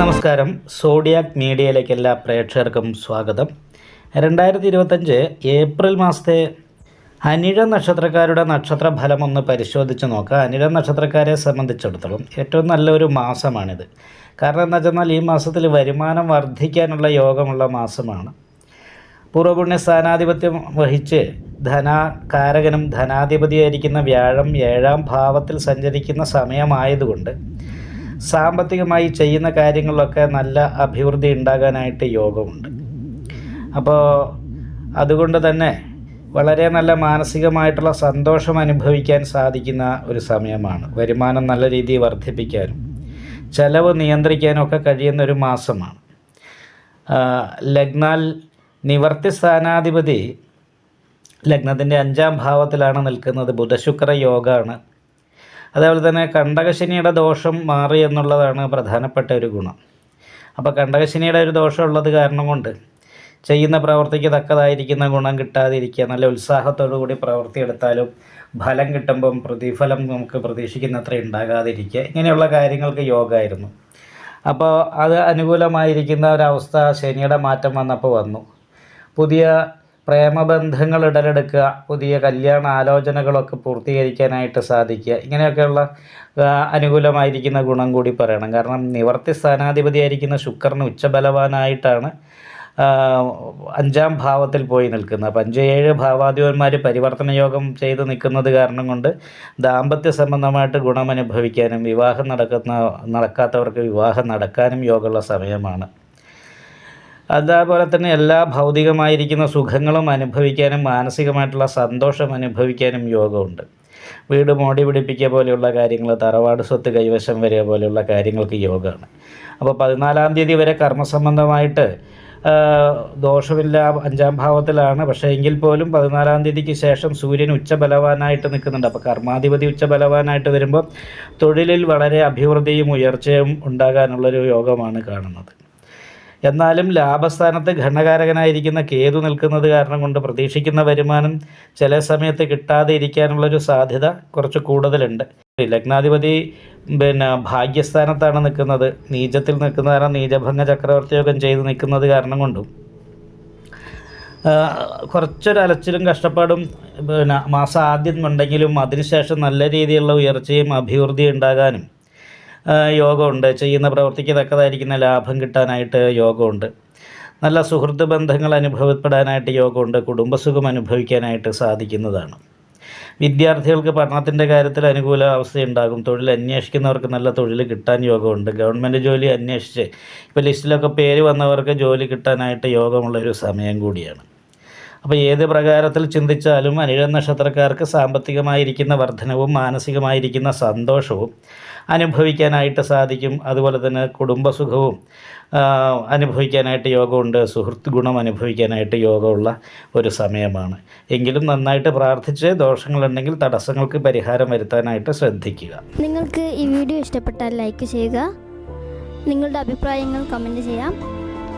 നമസ്കാരം. സോഡിയാക് മീഡിയയിലേക്ക് എല്ലാ പ്രേക്ഷകർക്കും സ്വാഗതം. രണ്ടായിരത്തി ഇരുപത്തഞ്ച് ഏപ്രിൽ മാസത്തെ അനിഴ നക്ഷത്രക്കാരുടെ നക്ഷത്ര ഫലം ഒന്ന് പരിശോധിച്ച് നോക്കാം. അനിഴ നക്ഷത്രക്കാരെ സംബന്ധിച്ചിടത്തോളം ഏറ്റവും നല്ലൊരു മാസമാണിത്. കാരണം എന്താ വെച്ചാൽ ഈ മാസത്തിൽ വരുമാനം വർദ്ധിക്കാനുള്ള യോഗമുള്ള മാസമാണ്. പൂർവപുണ്യ സ്ഥാനാധിപത്യം വഹിച്ച് ധനകാരകനും ധനാധിപതിയായിരിക്കുന്ന വ്യാഴം ഏഴാം ഭാവത്തിൽ സഞ്ചരിക്കുന്ന സമയമായതുകൊണ്ട് സാമ്പത്തികമായി ചെയ്യുന്ന കാര്യങ്ങളിലൊക്കെ നല്ല അഭിവൃദ്ധി ഉണ്ടാകാനായിട്ട് യോഗമുണ്ട്. അപ്പോൾ അതുകൊണ്ട് തന്നെ വളരെ നല്ല മാനസികമായിട്ടുള്ള സന്തോഷം അനുഭവിക്കാൻ സാധിക്കുന്ന ഒരു സമയമാണ്. വരുമാനം നല്ല രീതിയിൽ വർദ്ധിപ്പിക്കാനും ചെലവ് നിയന്ത്രിക്കാനും ഒക്കെ കഴിയുന്ന ഒരു മാസമാണ്. ലഗ്നാൽ നിവർത്തി സ്ഥാനാധിപതി ലഗ്നത്തിന്റെ അഞ്ചാം ഭാവത്തിലാണ് നിൽക്കുന്നത്. ബുധശുക്ര യോഗമാണ് അതേപോലെ തന്നെ കണ്ടകശനിയുടെ ദോഷം മാറി എന്നുള്ളതാണ് പ്രധാനപ്പെട്ട ഒരു ഗുണം. അപ്പോൾ കണ്ടകശനിയുടെ ഒരു ദോഷമുള്ളത് കാരണം കൊണ്ട് ചെയ്യുന്ന പ്രവൃത്തിക്ക് തക്കതായിരിക്കുന്ന ഗുണം കിട്ടാതിരിക്കുക നല്ല ഉത്സാഹത്തോടു കൂടി പ്രവൃത്തി എടുത്താലും ഫലം കിട്ടുമ്പം പ്രതിഫലം നമുക്ക് പ്രതീക്ഷിക്കുന്നത്ര ഉണ്ടാകാതിരിക്കുക. ഇങ്ങനെയുള്ള കാര്യങ്ങൾക്ക് യോഗമായിരുന്നു അപ്പോൾ അത് അനുകൂലമായിരിക്കുന്ന ഒരവസ്ഥ ശനിയുടെ മാറ്റം വന്നപ്പോൾ വന്നു. പുതിയ പ്രേമബന്ധങ്ങൾ ഇടലെടുക്കുക പുതിയ കല്യാണ ആലോചനകളൊക്കെ പൂർത്തീകരിക്കാനായിട്ട് സാധിക്കുക. ഇങ്ങനെയൊക്കെയുള്ള അനുകൂലമായിരിക്കുന്ന ഗുണം കൂടി പറയണം. കാരണം നിവർത്തി സ്ഥാനാധിപതിയായിരിക്കുന്ന ശുക്രന് ഉച്ചബലവാനായിട്ടാണ് അഞ്ചാം ഭാവത്തിൽ പോയി നിൽക്കുന്നത്. അപ്പം അഞ്ച് ഏഴ് ഭാവാധിപന്മാർ പരിവർത്തന യോഗം ചെയ്ത് നിൽക്കുന്നത് കാരണം കൊണ്ട് ദാമ്പത്യ സംബന്ധമായിട്ട് ഗുണം അനുഭവിക്കാനും വിവാഹം നടക്കുന്ന നടക്കാത്തവർക്ക് വിവാഹം നടക്കാനും യോഗമുള്ള സമയമാണ്. അതേപോലെ തന്നെ എല്ലാ ഭൗതികമായിരിക്കുന്ന സുഖങ്ങളും അനുഭവിക്കാനും മാനസികമായിട്ടുള്ള സന്തോഷം അനുഭവിക്കാനും യോഗമുണ്ട്. വീട് മോടി പിടിപ്പിക്കുക പോലെയുള്ള കാര്യങ്ങൾ തറവാട് സ്വത്ത് കൈവശം വരിക പോലെയുള്ള കാര്യങ്ങൾക്ക് യോഗമാണ്. അപ്പോൾ പതിനാലാം തീയതി വരെ കർമ്മസംബന്ധമായിട്ട് ദോഷമില്ല അഞ്ചാം ഭാവത്തിലാണ്. പക്ഷേ എങ്കിൽ പോലും പതിനാലാം തീയതിക്ക് ശേഷം സൂര്യൻ ഉച്ചബലവാനായിട്ട് നിൽക്കുന്നുണ്ട്. അപ്പോൾ കർമാധിപതി ഉച്ചബലവാനായിട്ട് വരുമ്പോൾ തൊഴിലിൽ വളരെ അഭിവൃദ്ധിയും ഉയർച്ചയും ഉണ്ടാകാനുള്ളൊരു യോഗമാണ് കാണുന്നത്. എന്നാലും ലാഭസ്ഥാനത്ത് ഘണകാരകനായിരിക്കുന്ന കേതു നിൽക്കുന്നത് കാരണം കൊണ്ട് പ്രതീക്ഷിക്കുന്ന വരുമാനം ചില സമയത്ത് കിട്ടാതെ ഇരിക്കാനുള്ളൊരു സാധ്യത കുറച്ച് കൂടുതലുണ്ട്. ലഗ്നാധിപതി പിന്നെ ഭാഗ്യസ്ഥാനത്താണ് നിൽക്കുന്നത്. നീചത്തിൽ നിൽക്കുന്ന കാരണം നീചഭംഗ ചക്രവർത്തിയോഗം ചെയ്ത് നിൽക്കുന്നത് കാരണം കൊണ്ടും. കുറച്ചൊരു അലച്ചിലും കഷ്ടപ്പാടും പിന്നെ മാസം ആദ്യം ഉണ്ടെങ്കിലും അതിനുശേഷം നല്ല രീതിയിലുള്ള ഉയർച്ചയും അഭിവൃദ്ധിയും ഉണ്ടാകാനും യോഗമുണ്ട്. ചെയ്യുന്ന പ്രവൃത്തിക്ക് തക്കതായിരിക്കുന്ന ലാഭം കിട്ടാനായിട്ട് യോഗമുണ്ട്. നല്ല സുഹൃത്ത് ബന്ധങ്ങൾ അനുഭവപ്പെടാനായിട്ട് യോഗമുണ്ട്. കുടുംബസുഖം അനുഭവിക്കാനായിട്ട് സാധിക്കുന്നതാണ്. വിദ്യാർത്ഥികൾക്ക് പഠനത്തിന്റെ കാര്യത്തിൽ അനുകൂല അവസ്ഥയുണ്ടാകും. തൊഴിൽ അന്വേഷിക്കുന്നവർക്ക് നല്ല തൊഴിൽ കിട്ടാൻ യോഗമുണ്ട്. ഗവൺമെന്റ് ജോലി അന്വേഷിച്ച് ഇപ്പോൾ ലിസ്റ്റിലൊക്കെ പേര് വന്നവർക്ക് ജോലി കിട്ടാനായിട്ട് യോഗമുള്ളൊരു സമയം കൂടിയാണ്. അപ്പോൾ ഏത് പ്രകാരത്തിൽ ചിന്തിച്ചാലും അനിഴ നക്ഷത്രക്കാർക്ക് സാമ്പത്തികമായിരിക്കുന്ന വർധനവും മാനസികമായിരിക്കുന്ന സന്തോഷവും അനുഭവിക്കാനായിട്ട് സാധിക്കും. അതുപോലെ തന്നെ കുടുംബസുഖവും അനുഭവിക്കാനായിട്ട് യോഗമുണ്ട്. സുഹൃത്ത് ഗുണം അനുഭവിക്കാനായിട്ട് യോഗമുള്ള ഒരു സമയമാണ്. എങ്കിലും നന്നായിട്ട് പ്രാർത്ഥിച്ച് ദോഷങ്ങളുണ്ടെങ്കിൽ തടസ്സങ്ങൾക്ക് പരിഹാരം വരുത്താനായിട്ട് ശ്രദ്ധിക്കുക. നിങ്ങൾക്ക് ഈ വീഡിയോ ഇഷ്ടപ്പെട്ടാൽ ലൈക്ക് ചെയ്യുക. നിങ്ങളുടെ അഭിപ്രായങ്ങൾ കമന്റ് ചെയ്യാം.